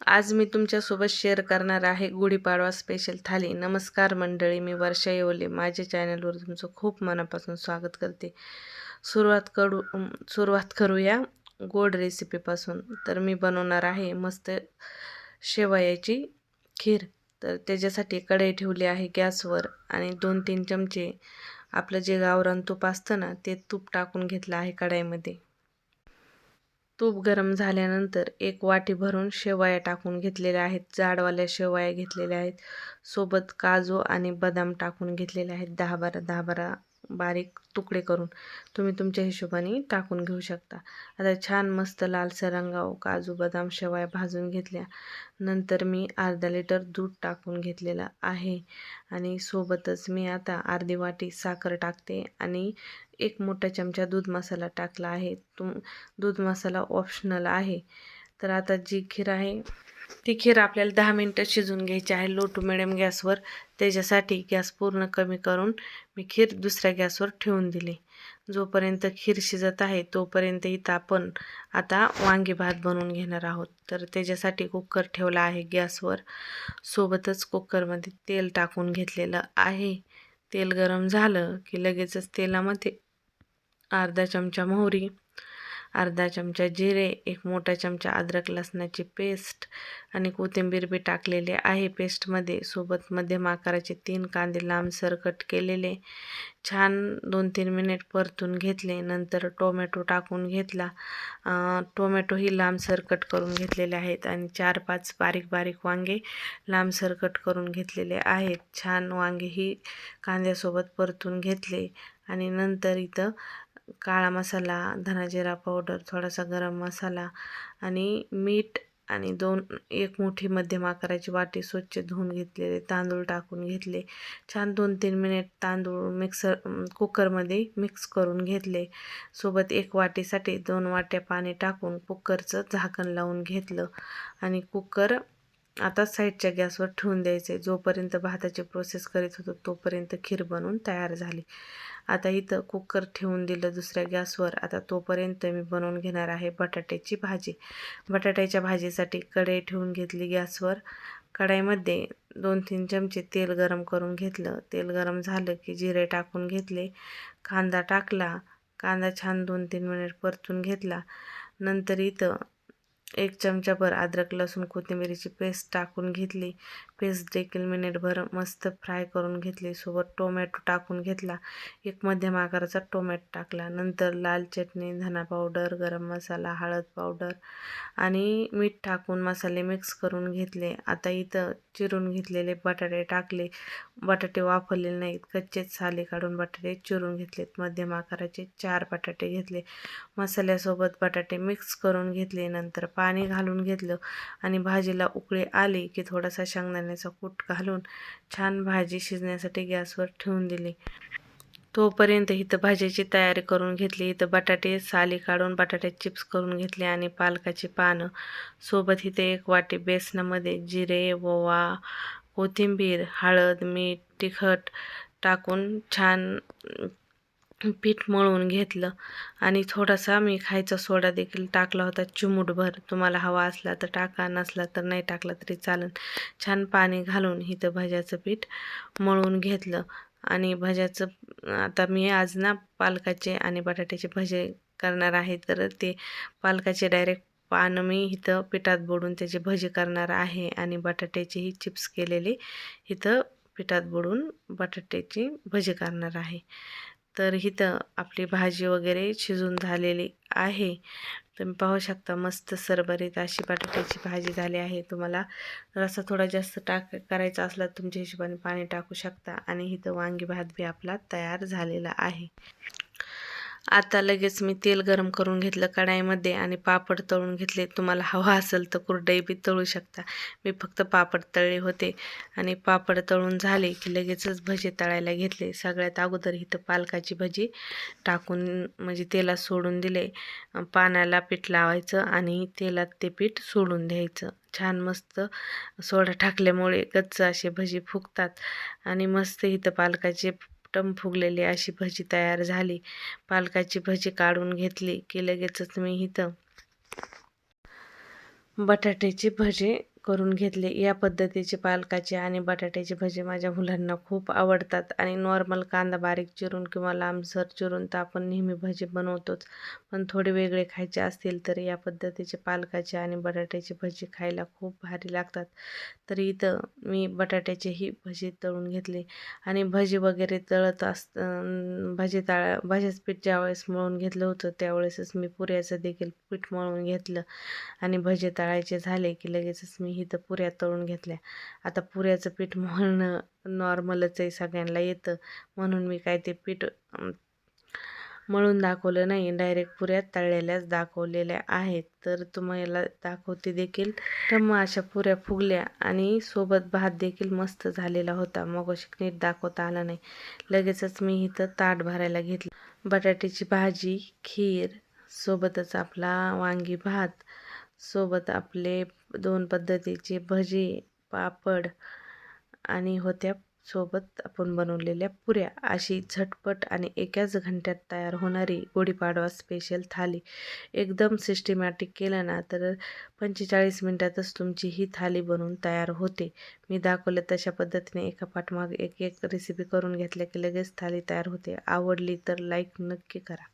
आज मी तुमच्यासोबत शेअर करणार आहे गुढीपाडवा स्पेशल थाली. नमस्कार मंडळी मी वर्षा येवले. माझ्या चॅनलवर तुमचं खूप मनापासून स्वागत करते. सुरुवात करू सुरुवात करूया गोड रेसिपीपासून तर मी बनवणार आहे मस्त शेवयाची खीर. तर त्याच्यासाठी कढई ठेवली आहे गॅसवर आणि दोन तीन चमचे आपलं जे गावरान तूप असतं ना ते तूप टाकून घेतलं आहे कढाईमध्ये. तूप गरम झाल्यानंतर एक वाटी भरून शेवया टाकून घेतलेल्या आहेत. जाडवाल्या शेवया घेतलेल्या आहेत. सोबत काजू आणि बदाम टाकून घेतलेले आहेत. दहा बारा दहा बारा बारीक तुकडे करून तुम्ही तुमच्या हिशोबाने टाकून घेऊ शकता. आता छान मस्त लालसर रंगाव काजू बदाम शेवाय भाजून घेतल्या. नंतर मी अर्धा लिटर दूध टाकून घेतलेलं आहे. आणि सोबतच मी आता अर्धी वाटी साखर टाकते आणि एक मोठा चमचा दूध मसाला टाकला आहे. तुम दूध मसाला ऑप्शनल आहे. तर आता जी खीर आहे ती खीर आपल्याला दहा मिनटं शिजून घ्यायची आहे. लो टू मिडियम गॅसवर. त्याच्यासाठी गॅस पूर्ण कमी करून मी खीर दुसऱ्या गॅसवर ठेवून दिली. जोपर्यंत खीर शिजत आहे तोपर्यंत इथं आपण आता वांगी भात बनवून घेणार आहोत. तर त्याच्यासाठी कुकर ठेवला आहे गॅसवर. सोबतच कुकरमध्ये तेल टाकून घेतलेलं आहे. तेल गरम झालं की लगेचच तेलामध्ये अर्धा चमचा मोहरी अर्धा चमचा जिरे एक मोठा चमचा अद्रक लसणाची पेस्ट आणि कोथिंबीर बी टाकलेले आहे. पेस्टमध्ये सोबत मध्यम आकाराचे तीन कांदे लांबसर कट केलेले छान दोन तीन मिनिट परतून घेतले नंतर टोमॅटो टाकून घेतला. टोमॅटोही लांबसर कट करून घेतलेले आहेत आणि चार पाच बारीक बारीक वांगे लांबसर कट करून घेतलेले आहेत. छान वांगेही कांद्यासोबत परतून घेतले आणि नंतर इथं काळा मसाला धनाजिरा पावडर थोडासा गरम मसाला आणि मीठ आणि दोन एक मोठी मध्यम आकाराची वाटी स्वच्छ धुवून घेतलेले तांदूळ टाकून घेतले. छान दोन तीन मिनिट तांदूळ मिक्सर कुकरमध्ये मिक्स करून घेतले. सोबत एक वाटीसाठी दोन वाट्या पाणी टाकून कुकरचं झाकण लावून घेतलं आणि कुकर आता साईडच्या गॅसवर ठेवून द्यायचे जोपर्यंत भाताची प्रोसेस करीत होतो तोपर्यंत खीर बनवून तयार झाली. आता इथं कुकर ठेवून दिलं दुसऱ्या गॅसवर. आता तोपर्यंत मी बनवून घेणार आहे बटाट्याची भाजी. बटाट्याच्या भाजीसाठी कढई ठेवून घेतली गॅसवर. कढाईमध्ये दोन तीन चमचे तेल गरम करून घेतलं. तेल गरम झालं की जिरे टाकून घेतले. कांदा टाकला. कांदा छान दोन तीन मिनिट परतून घेतला. नंतर इथं एक चमचाभर अद्रक लसूण कोथिंबिरीची पेस्ट टाकून घेतली. पेस्ट देखील मिनिटभर मस्त फ्राय करून घेतली. सोबत टोमॅटो टाकून घेतला. एक मध्यम आकाराचा टोमॅटो टाकला. नंतर लाल चटणी धना पावडर गरम मसाला हळद पावडर आणि मीठ टाकून मसाले मिक्स करून घेतले. आता इथं चिरून घेतलेले बटाटे टाकले. बटाटे वापरलेले नाहीत. कच्चेच साले काढून बटाटे चिरून घेतलेत. मध्यम आकाराचे चार बटाटे घेतले. मसाल्यासोबत बटाटे मिक्स करून घेतले. नंतर पाणी घालून घेतलं आणि भाजीला उकळी आली की थोडासा शेंगदाण्याचा कूट घालून छान भाजी शिजण्यासाठी गॅसवर ठेवून दिली. तोपर्यंत इथं भाज्याची तयारी करून घेतली. इथं बटाटे साली काढून बटाटे चिप्स करून घेतले आणि पालकाची पानं. सोबत इथे एक वाटी बेसनामध्ये जिरे ओवा कोथिंबीर हळद मीठ तिखट टाकून छान पीठ मळून घेतलं आणि थोडासा मी खायचा सोडा देखील टाकला होता चिमूटभर. तुम्हाला हवा असला तर टाका नसला तर नाही टाकला तरी चालेल. छान पाणी घालून इथं भज्याचं पीठ मळून घेतलं आणि भज्याचं आता मी आज ना पालकाचे आणि बटाट्याचे भजे करणार आहे तर ते पालकाचे डायरेक्ट पानं मी इथं पिठात बुडून त्याचे भजे करणार आहे आणि बटाट्याचेही चिप्स केलेले इथं पिठात बुडून बटाट्याची भजी करणार आहे. तर इथं आपली भाजी वगैरे शिजून झालेली आहे. तुम्ही पाहू शकता मस्त सरभरीत अशी बटाट्याची भाजी झाली आहे. तुम्हाला रसा थोडा जास्त टाक करायचा असला तुमच्या हिशोबाने पाणी टाकू शकता. आणि इथं वांगी भात बी आपला तयार झालेला आहे. आता लगेच मी तेल गरम करून घेतलं कढाईमध्ये आणि पापड तळून घेतले. तुम्हाला हवा असेल तर कुरडई बी तळू शकता. मी फक्त पापड तळले होते आणि पापड तळून झाले की लगेचच भजी तळायला घेतले. सगळ्यात अगोदर इथं पालकाची भजी टाकून म्हणजे तेलात सोडून दिले. पाण्याला पीठ लावायचं आणि तेलात ते पीठ सोडून द्यायचं. छान मस्त सोडा टाकल्यामुळे गच्च असे भजी फुगतात आणि मस्त इथं पालकाचे टम फुगलेली अशी भजी तयार झाली. पालकाची भजी काढून घेतली की लगेचच मी इथं बटाट्याची भजे करून घेतले. या पद्धतीचे पालकाचे आणि बटाट्याचे भजे माझ्या मुलांना खूप आवडतात आणि नॉर्मल कांदा बारीक चिरून किंवा लांबसर चिरून तर आपण नेहमी भजे बनवतोच. पण थोडे वेगळे खायचे असतील तर या पद्धतीचे पालकाचे आणि बटाट्याचे भजे खायला खूप भारी लागतात. तर इथं मी बटाट्याचेही भजे तळून घेतले आणि भजी वगैरे तळत अस भजी ताळा भजीचं पीठ ज्यावेळेस मळून घेतलं होतं त्यावेळेसच मी पुऱ्याचं देखील पीठ मळून घेतलं आणि भजे तळायचे झाले की लगेचच मी इथं पुऱ्या तळून घेतल्या. आता पुऱ्याचं पीठ मळणं नॉर्मलच आहे सगळ्यांना येतं. म्हणून मी काय ते पीठ मळून दाखवलं नाही. डायरेक्ट पुऱ्या तळलेल्याच दाखवलेल्या आहेत. तर तुम्हाला दाखवते देखील. तर मग अशा पुऱ्या फुगल्या आणि सोबत भात देखील मस्त झालेला होता. मग नीट दाखवता आला नाही. लगेचच मी इथं ताट भरायला घेतलं. बटाट्याची भाजी खीर सोबतच आपला वांगी भात सोबत आपले दोन पद्धतीचे भजे पापड आणि होत्या सोबत आपण बनवलेल्या पुऱ्या. अशी झटपट आणि एकाच घंट्यात तयार होणारी गुढीपाडवा स्पेशल थाली. एकदम सिस्टमॅटिक केलं ना तर पंचेचाळीस मिनटातच तुमची ही थाली बनवून तयार होते. मी दाखवलं तशा पद्धतीने एका पाठमाग एक एक रेसिपी करून घेतल्या की लगेच थाली तयार होते. आवडली तर लाईक नक्की करा.